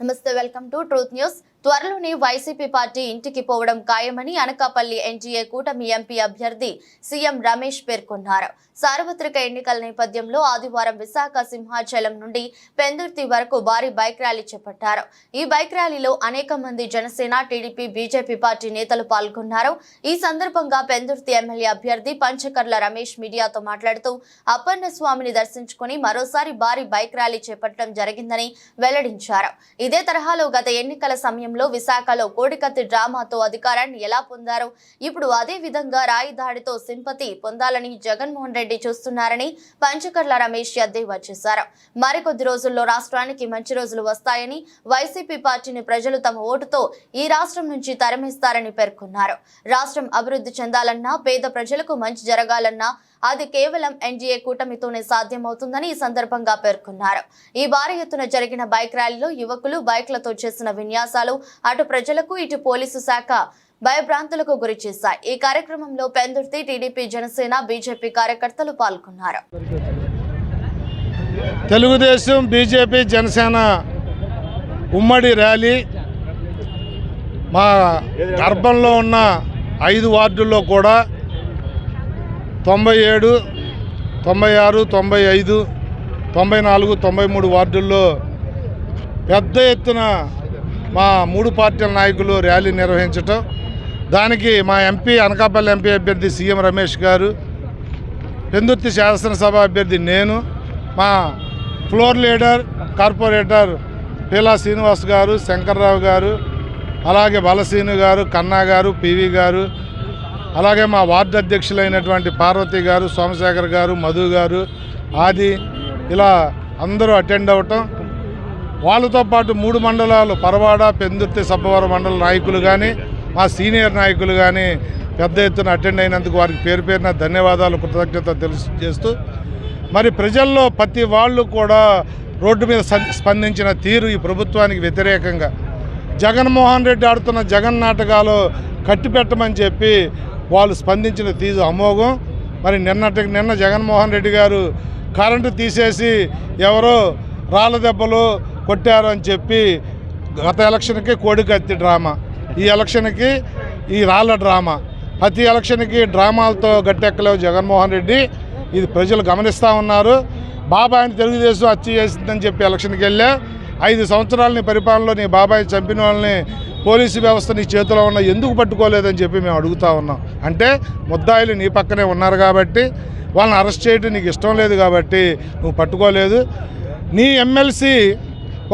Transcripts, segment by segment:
నమస్తే welcome to truth news త్వరలోనే YCP party ఇంటికి పోవడం ఖాయమని అనకాపల్లి ఎన్టీఏ కూటమి ఎంపీ అభ్యర్థి సీఎం రమేష్ పేర్కొన్నారు. సార్వత్రిక ఎన్నికల నేపథ్యంలో ఆదివారం విశాఖ సింహాచలం నుండి పెందుర్తి వరకు భారీ బైక్ ర్యాలీ చేపట్టారు. ఈ బైక్ ర్యాలీలో అనేక మంది జనసేన టీడీపీ బీజేపీ పార్టీ నేతలు పాల్గొన్నారు. ఈ సందర్భంగా పెందుర్తి ఎమ్మెల్యే అభ్యర్థి పంచకర్ల రమేష్ మీడియాతో మాట్లాడుతూ అప్పన్న స్వామిని దర్శించుకుని మరోసారి భారీ బైక్ ర్యాలీ చేపట్టడం జరిగిందని వెల్లడించారు. ఇదే తరహాలో గత ఎన్నికల సమయం సమయంలో విశాఖలో కోడికత్తి డ్రామాతో అధికారాన్ని ఎలా పొందారో ఇప్పుడు అదే విధంగా రాయి దాడితో సింపతి పొందాలని జగన్మోహన్ రెడ్డి చూస్తున్నారని పంచకర్ల రమేష్ ఎద్దేవా చేశారు మరికొద్ది రోజుల్లో రాష్ట్రానికి మంచి రోజులు వస్తాయని వైసీపీ పార్టీని ప్రజలు తమ ఓటుతో ఈ రాష్ట్రం నుంచి తరమిస్తారని పేర్కొన్నారు. రాష్ట్రం అభివృద్ధి చెందాలన్నా పేద ప్రజలకు మంచి జరగాలన్నా అది కేవలం ఎన్డీఏ కూటమితోనే సాధ్యమవుతుందని ఈ సందర్భంగా పేర్కొన్నారు. ఈ భారీ ఎత్తున జరిగిన బైక్ ర్యాలీలో యువకులు బైక్లతో చేసిన విన్యాసాలు అటు ప్రజలకు ఇటు పోలీసు శాఖ భయభ్రాంతులకు గురి చేశాయి. ఈ కార్యక్రమంలో పెందుర్తి టీడీపీ జనసేన బీజేపీ కార్యకర్తలు పాల్గొన్నారు. తెలుగుదేశం బీజేపీ జనసేన ఉమ్మడి ర్యాలీ మా గర్భంలో ఉన్న ఐదు వార్డుల్లో కూడా తొంభై ఏడు తొంభై ఆరు తొంభై ఐదు తొంభై నాలుగు తొంభై మూడు వార్డుల్లో పెద్ద ఎత్తున మా మూడు పార్టీల నాయకులు ర్యాలీ నిర్వహించటం. దానికి మా ఎంపీ అనకాపల్లి ఎంపీ అభ్యర్థి సీఎం రమేష్ గారు పెందుర్తి శాసనసభ అభ్యర్థి నేను మా floor leader corporator Peela Srinivas గారు శంకర్రావు గారు అలాగే బలసీను గారు కన్నా గారు పివి గారు అలాగే మా వార్డు అధ్యక్షులైనటువంటి పార్వతి గారు సోమశేఖర్ గారు మధు గారు ఆది ఇలా అందరూ అటెండ్ అవ్వటం వాళ్ళతో పాటు మూడు మండలాలు పరవాడ పెందుర్తి సబ్బవరం మండల నాయకులు కానీ మా సీనియర్ నాయకులు కానీ పెద్ద ఎత్తున అటెండ్ అయినందుకు వారికి పేరు పేరున ధన్యవాదాలు కృతజ్ఞత తెలియజేస్తూ చేస్తూ మరి ప్రజల్లో ప్రతి వాళ్ళు కూడా రోడ్డు మీద స్పందించిన తీరు ఈ ప్రభుత్వానికి వ్యతిరేకంగా. జగన్మోహన్ రెడ్డి ఆడుతున్న జగన్ నాటకాలు కట్టిపెట్టమని చెప్పి వాళ్ళు స్పందించిన తీరు అమోఘం. మరి నిన్నటి నిన్న జగన్మోహన్ రెడ్డి గారు కరెంటు తీసేసి ఎవరో రాళ్ళ దెబ్బలు కొట్టారు అని చెప్పి గత ఎలక్షన్కి కోడికత్తి డ్రామా. ఈ ఎలక్షన్కి ఈ రాళ్ళ డ్రామా. ప్రతి ఎలక్షన్కి డ్రామాలతో గట్టెక్కలేవు జగన్మోహన్ రెడ్డి. ఇది ప్రజలు గమనిస్తూ ఉన్నారు. బాబాయిని తెలుగుదేశం హత్య చేసిందని చెప్పి ఎలక్షన్కి వెళ్ళా. ఐదు సంవత్సరాలని పరిపాలనలో నీ బాబాయ్ చంపిన వాళ్ళని పోలీసు వ్యవస్థ నీ చేతిలో ఉన్న ఎందుకు పట్టుకోలేదని చెప్పి మేము అడుగుతా ఉన్నాం. అంటే ముద్దాయిలు నీ పక్కనే ఉన్నారు కాబట్టి వాళ్ళని అరెస్ట్ చేయడం నీకు ఇష్టం లేదు కాబట్టి నువ్వు పట్టుకోలేదు. నీ ఎమ్మెల్సీ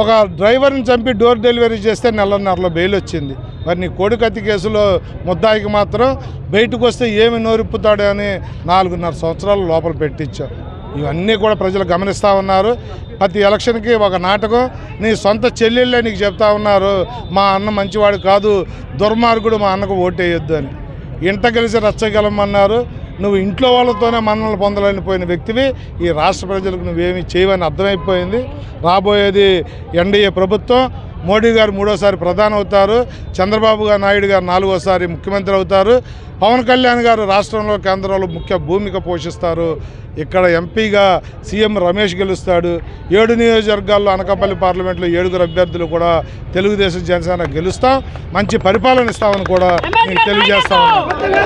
ఒక డ్రైవర్ని చంపి డోర్ డెలివరీ చేస్తే నెలన్నరలో బెయిల్ వచ్చింది. మరి నీ కోడికత్తి కేసులో ముద్దాయికి మాత్రం బయటకు వస్తే ఏమి నోరిప్పుతాడు అని నాలుగున్నర సంవత్సరాలు లోపల పెట్టించాం ఇవన్నీ కూడా ప్రజలు గమనిస్తూ ఉన్నారు. ప్రతి ఎలక్షన్కి ఒక నాటకం. నీ సొంత చెల్లెళ్ళే నీకు చెప్తా ఉన్నారు. మా అన్న మంచివాడు కాదు. దుర్మార్గుడు మా అన్నకు ఓటేయొద్దు అని. ఇంట గెలిచి రచ్చగలమన్నారు నువ్వు ఇంట్లో వాళ్ళతోనే మన్నలు పొందలేని పోయిన వ్యక్తివి. ఈ రాష్ట్ర ప్రజలకు నువ్వేమీ చేయవని అర్థమైపోయింది. రాబోయేది ఎన్డీఏ ప్రభుత్వం. మోడీ గారు మూడోసారి ప్రధాని అవుతారు. చంద్రబాబు గారు నాయుడు గారు నాలుగోసారి ముఖ్యమంత్రి అవుతారు. పవన్ కళ్యాణ్ గారు రాష్ట్రంలో కేంద్రంలో ముఖ్య భూమిక పోషిస్తారు. ఇక్కడ ఎంపీగా సీఎం రమేష్ గెలుస్తాడు. ఏడు నియోజకవర్గాల్లో అనకాపల్లి పార్లమెంట్లో ఏడుగురు అభ్యర్థులు కూడా తెలుగుదేశం జనసేన గెలుస్తాం. మంచి పరిపాలన ఇస్తామని కూడా నేను తెలియజేస్తా ఉన్నాను.